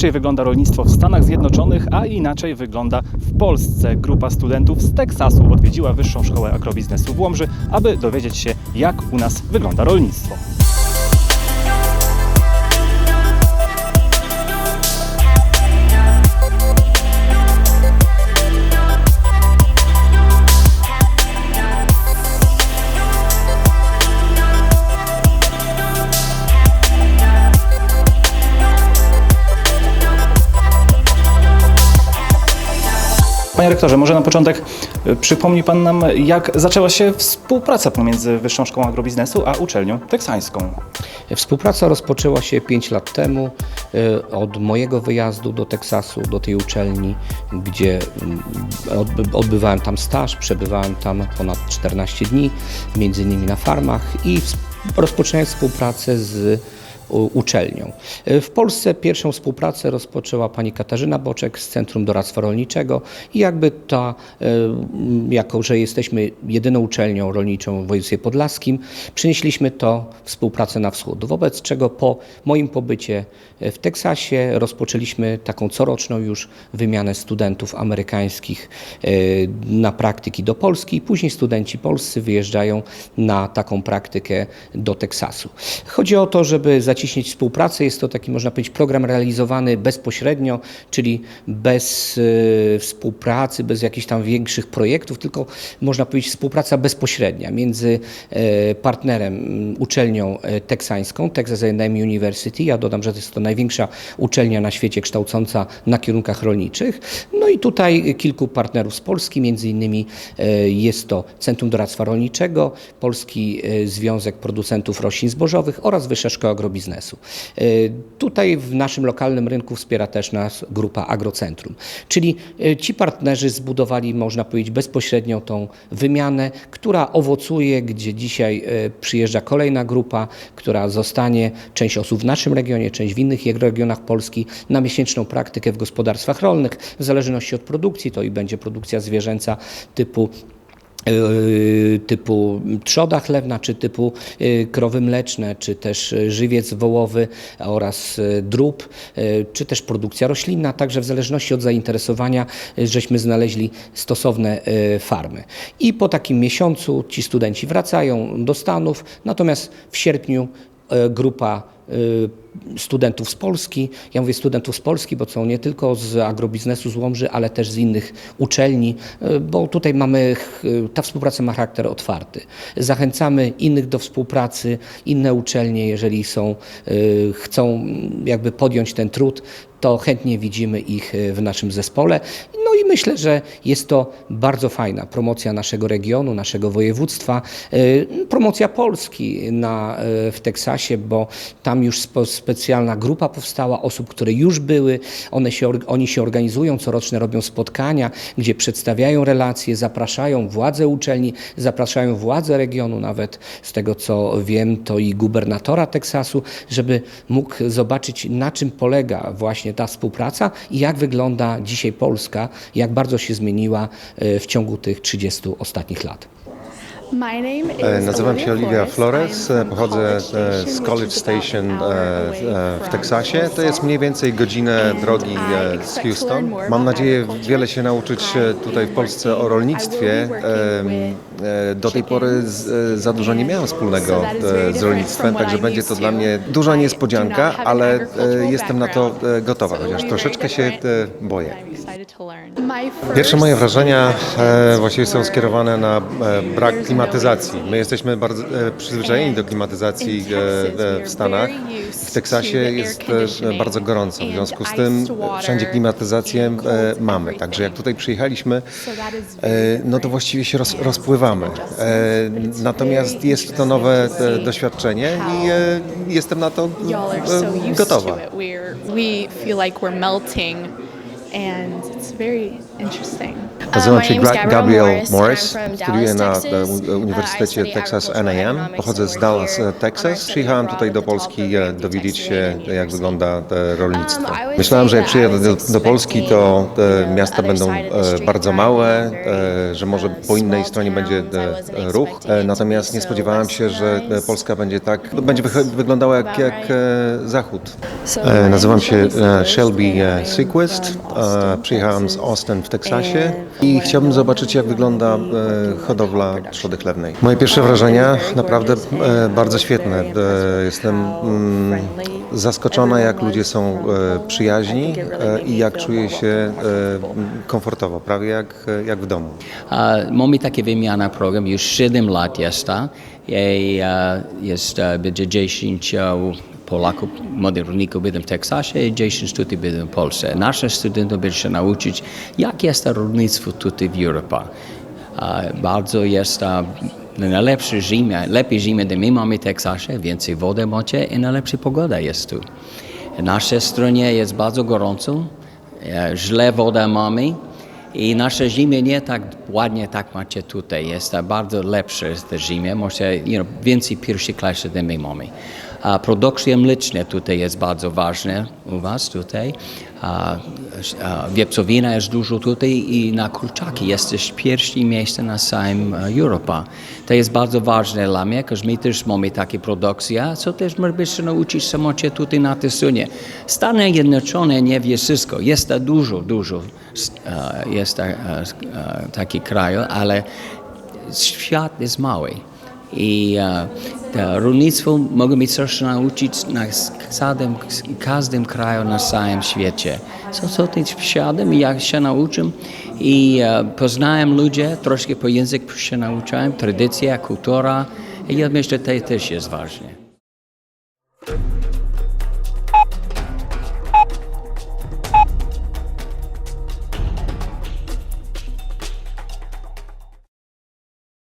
Inaczej wygląda rolnictwo w Stanach Zjednoczonych, a inaczej wygląda w Polsce. Grupa studentów z Teksasu odwiedziła Wyższą Szkołę Agrobiznesu w Łomży, aby dowiedzieć się, jak u nas wygląda rolnictwo. Panie rektorze, może na początek y, przypomni Pan nam, jak zaczęła się współpraca pomiędzy Wyższą Szkołą Agrobiznesu a uczelnią teksańską. Współpraca rozpoczęła się 5 lat temu e, od mojego wyjazdu do Teksasu, do tej uczelni, gdzie mm, odby- odbywałem tam staż, przebywałem tam ponad 14 dni, między innymi na farmach i rozpoczynałem współpracę z uczelnią. E, W Polsce pierwszą współpracę rozpoczęła pani Katarzyna Boczek z Centrum Doradztwa Rolniczego i jakby ta, e, jako że jesteśmy jedyną uczelnią rolniczą w województwie podlaskim, przynieśliśmy to współpracę na wschód, wobec czego po moim pobycie w Teksasie rozpoczęliśmy taką coroczną już wymianę studentów amerykańskich e, na praktyki do Polski i później studenci polscy wyjeżdżają na taką praktykę do Teksasu. Chodzi o to, żeby zaciśnić współpracę. Jest to taki, można powiedzieć, program realizowany bezpośrednio, czyli bez e, współpracy, bez jakichś tam większych projektów, tylko można powiedzieć współpraca bezpośrednia między e, partnerem, m, uczelnią e, teksańską, Texas A&M University. Ja dodam, że to jest to największa uczelnia na świecie kształcąca na kierunkach rolniczych. No i tutaj kilku partnerów z Polski, między innymi e, jest to Centrum Doradztwa Rolniczego, Polski Związek Producentów Roślin Zbożowych oraz Wyższa Szkoła Agrobiznesu. E, Tutaj w naszym lokalnym rynku wspiera też nas grupa Agrocentrum. Czyli e, ci partnerzy zbudowali, można powiedzieć, bezpośrednio tą wymianę, która owocuje, gdzie dzisiaj e, przyjeżdża kolejna grupa, która zostanie, część osób w naszym regionie, część w innych regionach Polski, na miesięczną praktykę w gospodarstwach rolnych. W zależności od produkcji, to i będzie produkcja zwierzęca typu typu trzoda chlewna, czy typu yy, krowy mleczne, czy też yy, żywiec wołowy oraz drób, czy też produkcja roślinna. Także w zależności od zainteresowania żeśmy znaleźli stosowne farmy. I po takim miesiącu ci studenci wracają do Stanów, natomiast w sierpniu grupa studentów z Polski. Ja mówię studentów z Polski, bo są nie tylko z agrobiznesu z Łomży, ale też z innych uczelni, y, bo tutaj mamy, ch- ta współpraca ma charakter otwarty. Zachęcamy innych do współpracy, inne uczelnie, jeżeli są, y, chcą jakby podjąć ten trud, to chętnie widzimy ich w naszym zespole. No i myślę, że jest to bardzo fajna promocja naszego regionu, naszego województwa, promocja Polski na, w Teksasie, bo tam już spo, specjalna grupa powstała osób, które już były. One się, oni się organizują, coroczne robią spotkania, gdzie przedstawiają relacje, zapraszają władze uczelni, zapraszają władze regionu, nawet z tego co wiem, to i gubernatora Teksasu, żeby mógł zobaczyć, na czym polega właśnie ta współpraca i jak wygląda dzisiaj Polska, jak bardzo się zmieniła e, w ciągu tych 30 ostatnich lat. E, Nazywam się Olivia Flores, e, pochodzę e, z College Station w Teksasie. To jest mniej więcej godzinę drogi z Houston. Mam nadzieję wiele się nauczyć tutaj w Polsce o rolnictwie. Do tej pory za dużo nie miałem wspólnego z rolnictwem, także będzie to dla mnie duża niespodzianka, ale jestem na to gotowa, chociaż troszeczkę się boję. Pierwsze moje wrażenia e, właściwie są skierowane na e, brak klimatyzacji. My jesteśmy bardzo e, przyzwyczajeni do klimatyzacji e, w Stanach. W Teksasie jest e, bardzo gorąco, w związku z tym wszędzie klimatyzację e, mamy. Także jak tutaj przyjechaliśmy, e, no to właściwie się roz, rozpływamy. E, Natomiast jest to nowe e, doświadczenie i e, jestem na to e, gotowa. and it's very. Nazywam się Gra- Gabriel Morris, studiuję na Uh, Uniwersytecie Texas A&M. Pochodzę z Dallas, Texas. studied Przyjechałem tutaj do Polski e, dowiedzieć się, jak wygląda e, rolnictwo. Um, would Myślałem, że jak przyjadę do, do Polski, to e, miasta będą bardzo małe, że może uh, po innej stronie będzie ruch. Natomiast nie spodziewałem się, że. Polska będzie tak, będzie wyglądała jak, jak Zachód. Nazywam się Shelby Austin, Przyjechałem z. Austin w Teksasie i chciałbym zobaczyć, jak wygląda e, hodowla trzody chlewnej. Moje pierwsze wrażenia naprawdę e, bardzo świetne. E, Jestem mm, zaskoczona, jak ludzie są przyjaźni i jak czuję się komfortowo, prawie jak, jak w domu. Mamy takie wymiana program, już 7 lat jest. jest będzie 10 e, Polaków, młodych rolników będą w Teksasie i 10 tutaj będą w Polsce. Nasze studenty będą się nauczyć, jak jest rolnictwo tutaj w Europie. Bardzo jest najlepsze zimę, lepiej zimę, gdy my mamy w Teksasie, więcej wody macie i najlepsza pogoda jest tu. W naszej stronie jest bardzo gorąco, e, źle woda mamy, i nasze zimy nie tak ładnie tak macie tutaj. Jest bardzo lepsze zimy. Może you know, więcej pierwszej klasy niż my mamy. A produkcja mleczna tutaj jest bardzo ważna u was tutaj. A, a jest dużo tutaj i na kurczaki jesteś pierwsze miejsce na całym e, Europie. To jest bardzo ważne dla mnie, ponieważ my też mamy takie produkcje, co też możemy się nauczyć samocie tutaj na tej stronie. Stany Zjednoczone nie wie wszystko. Jest to dużo, dużo e, jest to, e, taki kraj, ale świat jest mały. I rolnictwo możemy coś nauczyć na każdym, każdym kraju na całym świecie. Co so, to wsiadam i jak się nauczę i e, poznałem ludzi, troszkę po języku się nauczyłem, tradycja, kultura i ja myślę, że to też jest ważne.